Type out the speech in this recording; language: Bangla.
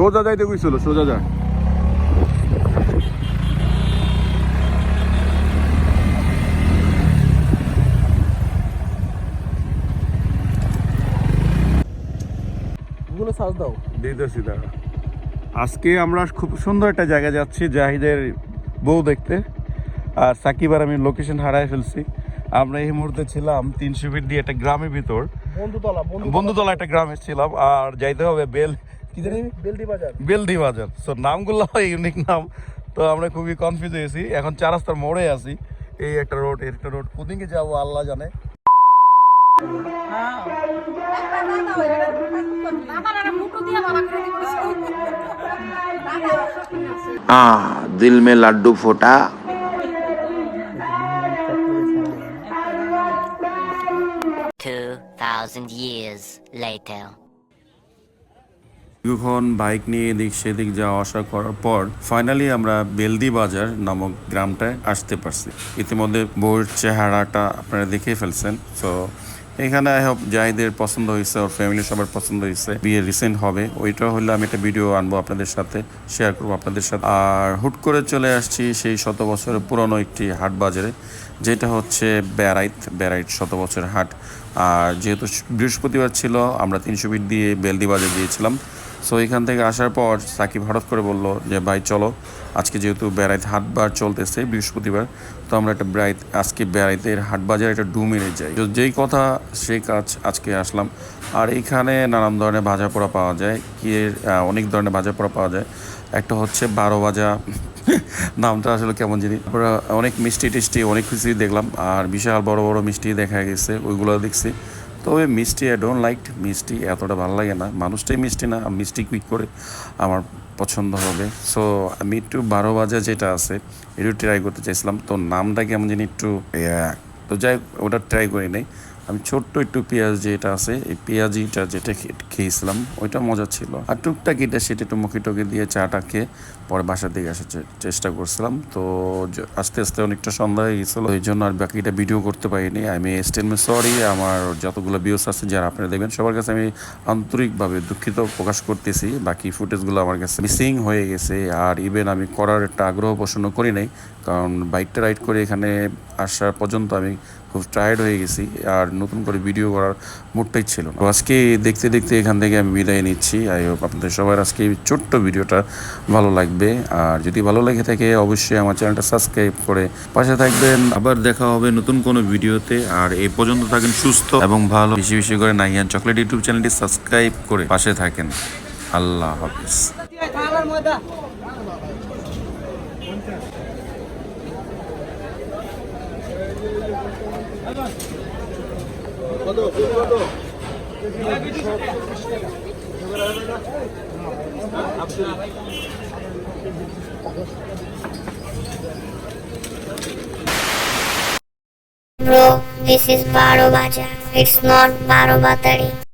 সোজা যাইতে কইছিল সোজা যা। গুগলে সার্চ দাও। দিতেছি দাঁড়া। আজকে আমরা খুব সুন্দর একটা জায়গায় যাচ্ছি জাহিদের বউ দেখতে। আর সাকিব আর আমি লোকেশন হারায় ফেলছি। আমরা এই মুহূর্তে ছিলাম তিনশো ফিট দিয়ে একটা গ্রামের ভিতর। বন্ধুতলা। বন্ধুতলা একটা গ্রামে ছিলাম আর যাইতে হবে বেল কি জানি? বেলদি বাজার সো নামগুলো ইউনিক নাম। তো আমরা খুবই কনফিউজ হয়েছি এখন চার রাস্তার মোড়ে আছি। এই একটা রোড একটা রোড কোদিকে যাব আল্লাহ জানে। আহ দিল মে লাড্ডু ফোটা। Two thousand years later. কিছুক্ষণ বাইক নিয়ে এদিক সেদিক যাওয়া, আসা করার পর ফাইনালি আমরা বেলদি বাজার নামক গ্রামটায় আসতে পারছি। ইতিমধ্যে বউয়ের চেহারাটা আপনারা দেখে ফেলছেন। তো এখানে আই হোপ জাহিদের পছন্দ হয়েছে, ওর ফ্যামিলি সবার পছন্দ হয়েছে, বিয়ে রিসেন্ট হবে। ওইটা হলে আমি একটা ভিডিও আনব আপনাদের সাথে শেয়ার করব আপনাদের সাথে। আর হুট করে চলে আসছি সেই শত বছরের পুরনো একটি হাট বাজারে, যেটা হচ্ছে ব্যারাইট ব্যারাইট শত বছরের হাট। আর যেহেতু বৃহস্পতিবার ছিল, আমরা তিনশো ফিট দিয়ে বেলদি বাজার দিয়েছিলাম। সো এখান থেকে আসার পর সাকিব হঠাৎ করে বলল যে, ভাই, চলো। আজকে যেহেতু বেড়াইতে হাটবার চলতেছে, বৃহস্পতিবার, তো আমরা একটা বেড়াই, আজকে বেড়াইতে হাট বাজারে একটা ডু মেরে যাই। তো যেই কথা সেই কাজ আজকে আসলাম। আর এখানে নানান ধরনের ভাজা পোড়া পাওয়া যায় কি অনেক ধরনের ভাজা পোড়া পাওয়া যায়। একটা হচ্ছে বারো ভাজা, নামটা আসলে কেমন জিনিস তারপরে অনেক মিষ্টি টিষ্টি অনেক কিছুই দেখলাম। আর বিশাল বড় বড় মিষ্টি দেখা গেছে, ওইগুলো দেখছি। তবে মিষ্টি আই ডোন্ট লাইক মিষ্টি, এতটা ভালো লাগে না। মানুষটাই মিষ্টি না মিষ্টি কুইক করে আমার পছন্দ হবে। সো আমি একটু বারো বাজে যেটা আছে, একটু ট্রাই করতে চাইছিলাম। তো নামটা কেমন জানি একটু তো যাই ওটা ট্রাই করি নাই। আমি ছোট্ট একটু পেঁয়াজ যেটা আছে, এই পেঁয়াজিটা যেটা খেয়েছিলাম, ওইটা মজা ছিল। আর টুকটাক এটা সেটা একটু মুখে টুকে দিয়ে চাটা খেয়ে পরে বাসার দিকে আসার চেষ্টা করছিলাম। তো আস্তে আস্তে অনেকটা সন্ধ্যা হয়ে গেছিল। এই জন্য আর বাকিটা ভিডিও করতে পারিনি। আমি স্টেনমে সরি আমার যতগুলো ভিউস আছে যারা আপনারা দেখবেন, সবার কাছে আমি আন্তরিকভাবে দুঃখিত প্রকাশ করতেছি। বাকি ফুটেজগুলো আমার কাছে মিসিং হয়ে গেছে। আর ইভেন আমি করার একটা আগ্রহ পোষণ করি নাই। কারণ বাইকটা রাইড করে এখানে আসা পর্যন্ত আমি খুব টায়ার্ড হয়ে গেছি আর নতুন করে ভিডিও করার মুডটাই ছিল না। তো আজকে দেখতে দেখতে এখান থেকে আমি বিদায় নিচ্ছি। আই হোপ আপনাদের সবার আজকে এই ছোট্ট ভিডিওটা ভালো লাগবে। আর যদি ভালো লেগে থাকে অবশ্যই আমার চ্যানেলটা সাবস্ক্রাইব করে পাশে থাকবেন। আবার দেখা হবে নতুন কোনো ভিডিওতে আর এই পর্যন্ত থাকেন সুস্থ এবং ভালো। বেশি বেশি করে নাইয়ান চকলেট ইউটিউব চ্যানেলটি সাবস্ক্রাইব করে পাশে থাকেন। আল্লাহ হাফিজ। Bro, this is Baro Baja. It's not Baro Batari.